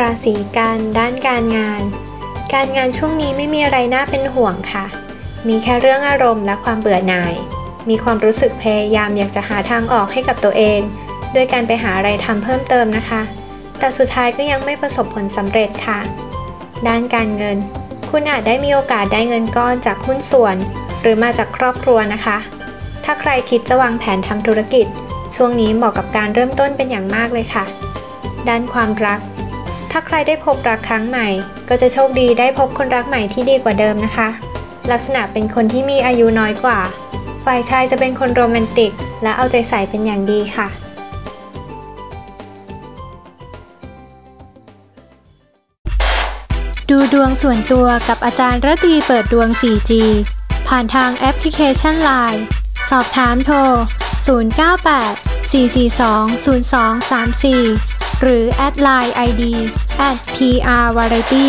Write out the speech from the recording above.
ราศีกันด้านการงาน การงานช่วงนี้ไม่มีอะไรน่าเป็นห่วงค่ะ มีแค่เรื่องอารมณ์และความเบื่อหน่าย มีความรู้สึกพยายามอยากจะหาทางออกให้กับตัวเองด้วยการไปหาอะไรทำเพิ่มเติมนะคะ แต่สุดท้ายก็ยังไม่ประสบผลสำเร็จค่ะ ด้านการเงิน คุณอาจได้มีโอกาสได้เงินก้อนจากหุ้นส่วน หรือมาจากครอบครัวนะคะ ถ้าใครคิดจะวางแผนทำธุรกิจ ช่วงนี้เหมาะกับการเริ่มต้นเป็นอย่างมากเลยค่ะ ด้านความรัก ถ้าใครได้พบรักครั้งใหม่ ก็จะโชคดีได้พบคนรักใหม่ที่ดีกว่าเดิมนะคะ ลักษณะเป็นคนที่มีอายุน้อยกว่า ฝ่ายชายจะเป็นคนโรแมนติก และเอาใจใส่เป็นอย่างดีค่ะดูดวงส่วนตัวกับอาจารย์ระดีเปิดดวง 4G ผ่านทางแอปพลิเคชัน Line สอบถามโทร 098 442 0234 หรือแอดไลน์ ID at PR Variety